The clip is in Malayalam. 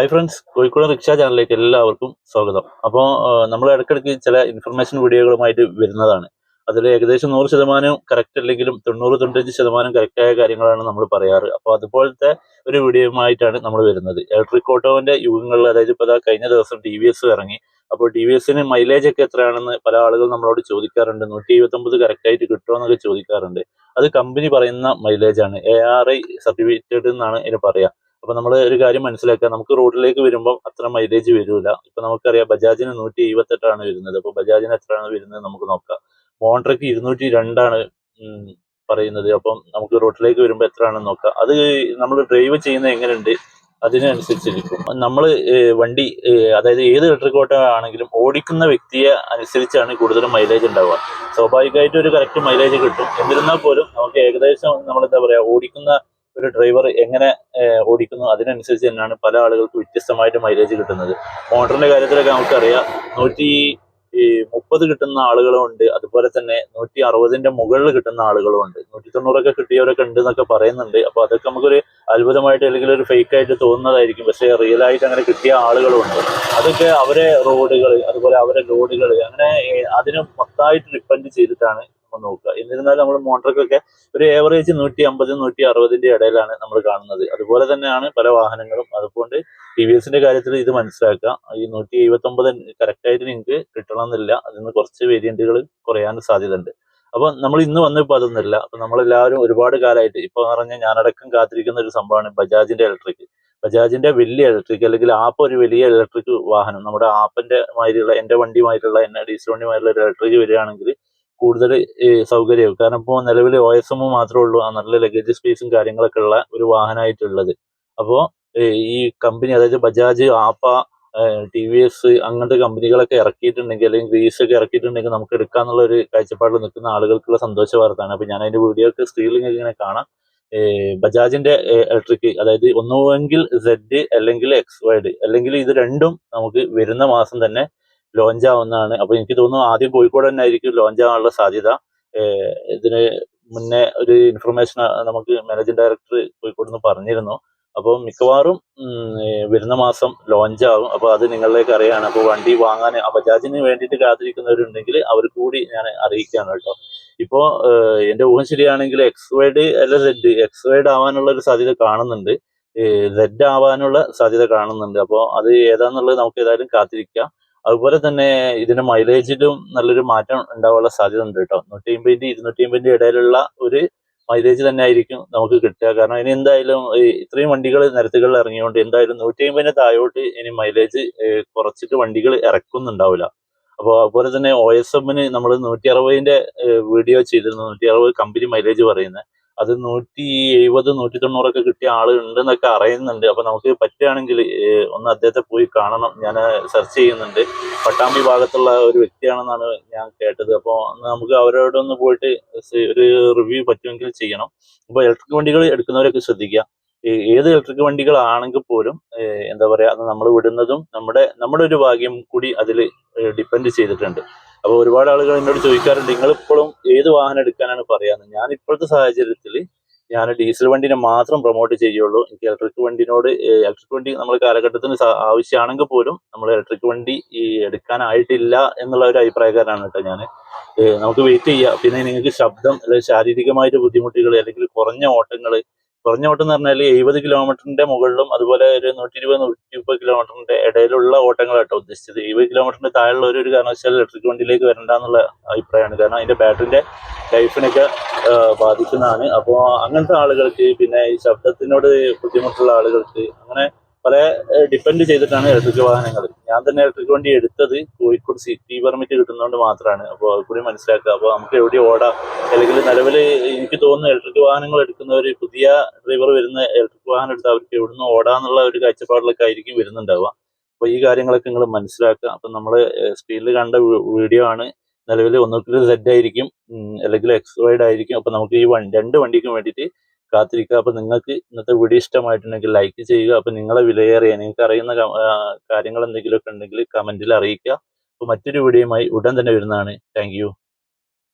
ഹായ് ഫ്രണ്ട്സ് കോഴിക്കോട് റിക്ഷ ചാനലിലേക്ക് എല്ലാവർക്കും സ്വാഗതം. അപ്പോൾ നമ്മൾ ഇടയ്ക്കിടയ്ക്ക് ചില ഇൻഫർമേഷൻ വീഡിയോകളുമായിട്ട് വരുന്നതാണ്. അതിൽ ഏകദേശം നൂറ് ശതമാനം കറക്റ്റ് അല്ലെങ്കിലും തൊണ്ണൂറ് തൊണ്ണൂറ്റഞ്ച് ശതമാനം കറക്റ്റായ കാര്യങ്ങളാണ് നമ്മൾ പറയാറ്. അപ്പോൾ അതുപോലത്തെ ഒരു വീഡിയോയുമായിട്ടാണ് നമ്മൾ വരുന്നത്. ഇലക്ട്രിക് ഓട്ടോവിന്റെ യുഗങ്ങളിൽ അതായത് ഇപ്പോൾ കഴിഞ്ഞ ദിവസം ടി വി എസ് ഇറങ്ങി. അപ്പോൾ ടി വി എസിന് മൈലേജ് ഒക്കെ എത്രയാണെന്ന് പല ആളുകൾ നമ്മളോട് ചോദിക്കാറുണ്ട്. നൂറ്റി എഴുപത്തൊമ്പത് കറക്റ്റായിട്ട് കിട്ടുമോ എന്നൊക്കെ ചോദിക്കാറുണ്ട്. അത് കമ്പനി പറയുന്ന മൈലേജ് ആണ്. എ ആർ ഐ സർട്ടിഫിക്കറ്റ് എന്നാണ് ഇതിന് പറയാ. അപ്പൊ നമ്മൾ ഒരു കാര്യം മനസ്സിലാക്കുക. നമുക്ക് റോഡിലേക്ക് വരുമ്പോൾ അത്ര മൈലേജ് വരില്ല ഇപ്പൊ നമുക്കറിയാം ബജാജിന് നൂറ്റി എഴുപത്തെട്ടാണ് വരുന്നത്. അപ്പൊ ബജാജിന് എത്രയാണ് വരുന്നത് നമുക്ക് നോക്കാം. മോണ്ട്രയ്ക്ക് ഇരുന്നൂറ്റി രണ്ടാണ് പറയുന്നത്. അപ്പം നമുക്ക് റോഡിലേക്ക് വരുമ്പോൾ എത്രയാണെന്ന് നോക്കാം. അത് നമ്മൾ ഡ്രൈവ് ചെയ്യുന്നത് എങ്ങനെയുണ്ട്? അതിനനുസരിച്ചിരിക്കും. നമ്മൾ വണ്ടി അതായത് ഏത് ഇലക്ട്രിക് ഓട്ടോ ആണെങ്കിലും ഓടിക്കുന്ന വ്യക്തിയെ അനുസരിച്ചാണ് കൂടുതലും മൈലേജ് ഉണ്ടാവുക. സ്വാഭാവികമായിട്ടും ഒരു കറക്റ്റ് മൈലേജ് കിട്ടും. എന്നിരുന്നാൽ പോലും നമുക്ക് ഏകദേശം നമ്മൾ എന്താ പറയുക ഓടിക്കുന്ന ഒരു ഡ്രൈവർ എങ്ങനെ ഓടിക്കുന്നു അതിനനുസരിച്ച് തന്നെയാണ് പല ആളുകൾക്ക് വ്യത്യസ്തമായിട്ട് മൈലേജ് കിട്ടുന്നത്. മോട്ടറിന്റെ കാര്യത്തിലൊക്കെ നമുക്കറിയാം നൂറ്റി മുപ്പത് കിട്ടുന്ന ആളുകളും ഉണ്ട്. അതുപോലെ തന്നെ നൂറ്റി അറുപതിന്റെ മുകളിൽ കിട്ടുന്ന ആളുകളും ഉണ്ട്. നൂറ്റി തൊണ്ണൂറൊക്കെ കിട്ടിയവരൊക്കെ ഉണ്ട് എന്നൊക്കെ പറയുന്നുണ്ട്. അപ്പൊ അതൊക്കെ നമുക്കൊരു അത്ഭുതമായിട്ട് അല്ലെങ്കിൽ ഒരു ഫേക്ക് ആയിട്ട് തോന്നുന്നതായിരിക്കും. പക്ഷെ റിയൽ ആയിട്ട് അങ്ങനെ കിട്ടിയ ആളുകളും ഉണ്ട്. അതൊക്കെ അവരെ റോഡുകൾ അതുപോലെ അവരെ ലോഡുകൾ അങ്ങനെ അതിന് മൊത്തമായിട്ട് ഡിപ്പെൻഡ് ചെയ്തിട്ടാണ് നമ്മൾ നോക്കുക. എന്നിരുന്നാലും നമ്മൾ മോട്ടോർക്കൊക്കെ ഒരു ഏവറേജ് നൂറ്റി അമ്പത് നൂറ്റി അറുപതിന്റെ ഇടയിലാണ് നമ്മൾ കാണുന്നത്. അതുപോലെ തന്നെയാണ് പല വാഹനങ്ങളും. അതുകൊണ്ട് ടി വി എസിന്റെ കാര്യത്തിൽ ഇത് മനസ്സിലാക്കുക. ഈ നൂറ്റി എഴുപത്തി ഒമ്പത് കറക്റ്റ് ആയിട്ട് നിങ്ങൾക്ക് കിട്ടണമെന്നില്ല. അതിന് കുറച്ച് വേരിയന്റുകൾ കുറയാൻ സാധ്യതയുണ്ട്. അപ്പൊ നമ്മൾ ഇന്ന് വന്നപ്പോൾ അതൊന്നുമില്ല. അപ്പൊ നമ്മളെല്ലാവരും ഒരുപാട് കാലമായിട്ട് ഇപ്പൊ പറഞ്ഞാൽ ഞാനടക്കം കാത്തിരിക്കുന്ന ഒരു സംഭവമാണ് ബജാജിന്റെ ഇലക്ട്രിക് ബജാജിന്റെ വലിയ ഇലക്ട്രിക് അല്ലെങ്കിൽ ആപ്പ് ഒരു വലിയ ഇലക്ട്രിക് വാഹനം. നമ്മുടെ ആപ്പിന്റെ മാതിരിയുള്ള എന്റെ വണ്ടിയുമായിട്ടുള്ള എന്നെ ഡീസൽ വണ്ടിയുമായിട്ടുള്ള ഒരു ഇലക്ട്രിക് വരികയാണെങ്കിൽ കൂടുതൽ സൗകര്യമാവും കാരണം ഇപ്പോൾ നിലവിൽ ഒ എസ് എം മാത്രമേ ഉള്ളൂ. ആ നല്ല ലഗേജ് സ്പേസും കാര്യങ്ങളൊക്കെ ഉള്ള ഒരു വാഹനമായിട്ടുള്ളത് അപ്പോൾ ഈ കമ്പനി അതായത് ബജാജ് ആപ്പ ടി വി എസ് അങ്ങനത്തെ കമ്പനികളൊക്കെ ഇറക്കിയിട്ടുണ്ടെങ്കിൽ അല്ലെങ്കിൽ ഗ്രീസ് ഒക്കെ ഇറക്കിയിട്ടുണ്ടെങ്കിൽ നമുക്ക് എടുക്കാന്നുള്ള ഒരു കാഴ്ചപ്പാടിൽ നിൽക്കുന്ന ആളുകൾക്കുള്ള സന്തോഷ വാർത്തയാണ് അപ്പൊ ഞാൻ അതിന്റെ വീഡിയോ ഒക്കെ സ്ക്രീനിൽ ഇങ്ങനെ കാണാം. ബജാജിന്റെ ഇലക്ട്രിക് അതായത് ഒന്നുമെങ്കിൽ സെഡ് അല്ലെങ്കിൽ എക്സ് വൈഡ് അല്ലെങ്കിൽ ഇത് രണ്ടും നമുക്ക് വരുന്ന മാസം തന്നെ ലോഞ്ച് ആവുന്നതാണ്. അപ്പൊ എനിക്ക് തോന്നുന്നു ആദ്യം കോഴിക്കോട് തന്നെ ആയിരിക്കും ലോഞ്ച് ആവാനുള്ള സാധ്യത. ഇതിന് മുന്നേ ഒരു ഇൻഫർമേഷൻ നമുക്ക് മാനേജിംഗ് ഡയറക്ടർ കോഴിക്കോട് നിന്ന് പറഞ്ഞിരുന്നു. അപ്പോൾ മിക്കവാറും വരുന്ന മാസം ലോഞ്ച് ആവും. അപ്പോൾ അത് നിങ്ങളിലേക്ക് അറിയാണ്. അപ്പോൾ വണ്ടി വാങ്ങാൻ ബജാജിന് വേണ്ടിയിട്ട് കാത്തിരിക്കുന്നവരുണ്ടെങ്കിൽ അവർക്ക് കൂടി ഞാൻ അറിയിക്കുകയാണ് കേട്ടോ. ഇപ്പോൾ എന്റെ ഊഹം ശരിയാണെങ്കിൽ എക്സ് വൈഡ് അല്ല സെഡ് എക്സ് വൈഡ് ആവാനുള്ള ഒരു സാധ്യത കാണുന്നുണ്ട്. സെഡ് ആവാനുള്ള സാധ്യത കാണുന്നുണ്ട്. അപ്പോൾ അത് ഏതാന്നുള്ളത് നമുക്ക് ഏതായാലും കാത്തിരിക്കാം. അതുപോലെ തന്നെ ഇതിന്റെ മൈലേജിലും നല്ലൊരു മാറ്റം ഉണ്ടാവാനുള്ള സാധ്യത ഉണ്ട് കേട്ടോ. നൂറ്റി അമ്പതിന്റെ ഇരുന്നൂറ്റി അമ്പതിന്റെ ഇടയിലുള്ള ഒരു മൈലേജ് തന്നെ ആയിരിക്കും നമുക്ക് കിട്ടുക. കാരണം ഇനി എന്തായാലും ഇത്രയും വണ്ടികൾ നിരത്തുകളിൽ ഇറങ്ങിയോണ്ട് എന്തായാലും നൂറ്റി അമ്പതിന് താഴോട്ട് ഇനി മൈലേജ് കുറച്ചിട്ട് വണ്ടികൾ ഇറക്കുന്നുണ്ടാവില്ല. അപ്പോൾ അതുപോലെ തന്നെ ഒ എസ് എമ്മിന് നമ്മൾ നൂറ്റി അറുപതിന്റെ വീഡിയോ ചെയ്തിരുന്നു. നൂറ്റി അറുപത് കമ്പനി മൈലേജ് പറയുന്നത്. അത് നൂറ്റി എഴുപത് നൂറ്റി തൊണ്ണൂറൊക്കെ കിട്ടിയ ആൾ ഉണ്ടെന്നൊക്കെ അറിയുന്നുണ്ട്. അപ്പൊ നമുക്ക് പറ്റുകയാണെങ്കിൽ ഒന്ന് അദ്ദേഹത്തെ പോയി കാണണം. ഞാൻ സെർച്ച് ചെയ്യുന്നുണ്ട്. പട്ടാം വിഭാഗത്തുള്ള ഒരു വ്യക്തിയാണെന്നാണ് ഞാൻ കേട്ടത്. അപ്പോൾ നമുക്ക് അവരോടൊന്ന് പോയിട്ട് ഒരു റിവ്യൂ പറ്റുമെങ്കിൽ ചെയ്യണം. അപ്പോൾ ഇലക്ട്രിക് വണ്ടികൾ എടുക്കുന്നവരൊക്കെ ശ്രദ്ധിക്കുക. ഏത് ഇലക്ട്രിക് വണ്ടികളാണെങ്കിൽ പോലും എന്താ പറയാ അത് നമ്മൾ വിടുന്നതും നമ്മുടെ നമ്മുടെ ഒരു ഭാഗ്യം കൂടി അതിൽ ഡിപ്പെൻഡ് ചെയ്തിട്ടുണ്ട്. അപ്പോൾ ഒരുപാട് ആളുകൾ എന്നോട് ചോദിക്കാറുണ്ട് നിങ്ങൾ ഇപ്പോഴും ഏത് വാഹനം എടുക്കാനാണ് പറയാന്ന്? ഞാൻ ഇപ്പോഴത്തെ സാഹചര്യത്തിൽ ഞാൻ ഡീസൽ വണ്ടിനെ മാത്രം പ്രൊമോട്ട് ചെയ്യുള്ളൂ. എനിക്ക് ഇലക്ട്രിക് വണ്ടിനോട് ഇലക്ട്രിക് വണ്ടി നമ്മൾ കാലഘട്ടത്തിന് ആവശ്യമാണെങ്കിൽ പോലും നമ്മൾ ഇലക്ട്രിക് വണ്ടി ഈ എടുക്കാനായിട്ടില്ല എന്നുള്ള ഒരു അഭിപ്രായക്കാരനാണ് കേട്ടോ ഞാൻ നമുക്ക് വെയിറ്റ് ചെയ്യാം. പിന്നെ നിങ്ങൾക്ക് ശബ്ദം അല്ലെങ്കിൽ ശാരീരികമായിട്ട് ബുദ്ധിമുട്ടുകൾ അല്ലെങ്കിൽ കുറഞ്ഞ ഓട്ടങ്ങൾ കുറഞ്ഞ ഓട്ടം എന്ന് പറഞ്ഞാൽ എഴുപത് കിലോമീറ്ററിന്റെ മുകളിലും അതുപോലെ ഒരു നൂറ്റി ഇരുപത് നൂറ്റി മുപ്പത് കിലോമീറ്ററിന്റെ ഇടയിലുള്ള ഓട്ടങ്ങളാട്ടോ ഉദ്ദേശിച്ചത്. എഴുപത് കിലോമീറ്ററിന്റെ താഴെയുള്ള ഒരു കാരണവശാൽ ഇലക്ട്രിക് വണ്ടിയിലേക്ക് വരണ്ട എന്നുള്ള അഭിപ്രായമാണ്. കാരണം അതിന്റെ ബാറ്ററിന്റെ ലൈഫിനൊക്കെ ബാധിക്കുന്നതാണ്. അപ്പോൾ അങ്ങനത്തെ ആളുകൾക്ക് പിന്നെ ഈ ശബ്ദത്തിനോട് ബുദ്ധിമുട്ടുള്ള ആളുകൾക്ക് അങ്ങനെ പല ഡിപ്പെൻഡ് ചെയ്തിട്ടാണ് ഇലക്ട്രിക് വാഹനങ്ങൾ. ഞാൻ തന്നെ ഇലക്ട്രിക് വണ്ടി എടുത്തത് കോഴിക്കോട് സിറ്റി പെർമിറ്റ് കിട്ടുന്നതുകൊണ്ട് മാത്രമാണ്. അപ്പോൾ കൂടി മനസ്സിലാക്കുക. അപ്പോൾ നമുക്ക് എവിടെ ഓടാം? അല്ലെങ്കിൽ നിലവിൽ എനിക്ക് തോന്നുന്നു ഇലക്ട്രിക് വാഹനങ്ങൾ എടുക്കുന്നവർ പുതിയ ഡ്രൈവർ വരുന്ന ഇലക്ട്രിക് വാഹനം എടുത്ത് അവർക്ക് എവിടുന്ന് ഓടാന്നുള്ള ഒരു കാഴ്ചപ്പാടിലൊക്കെ ആയിരിക്കും വരുന്നുണ്ടാവുക. അപ്പോൾ ഈ കാര്യങ്ങളൊക്കെ നിങ്ങൾ മനസ്സിലാക്കുക. അപ്പം നമ്മൾ സ്ക്രീനിൽ കണ്ട വീഡിയോ ആണ്. നിലവിൽ ഒന്നുകിൽ സെഡ് ആയിരിക്കും അല്ലെങ്കിൽ എക്സ് വൈഡ് ആയിരിക്കും. അപ്പം നമുക്ക് ഈ രണ്ട് വണ്ടിക്കും വേണ്ടിയിട്ട് കാത്തിരിക്കുക. അപ്പോൾ നിങ്ങൾക്ക് ഇന്നത്തെ വീഡിയോ ഇഷ്ടമായിട്ടുണ്ടെങ്കിൽ ലൈക്ക് ചെയ്യുക. അപ്പോൾ നിങ്ങളെ വിലയേറിയ നിങ്ങൾക്ക് അറിയുന്ന കാര്യങ്ങൾ എന്തെങ്കിലുമൊക്കെ ഉണ്ടെങ്കിൽ കമന്റിൽ അറിയിക്കുക. അപ്പോൾ മറ്റൊരു വീഡിയോയുമായി ഉടൻ തന്നെ വരുന്നതാണ്. താങ്ക്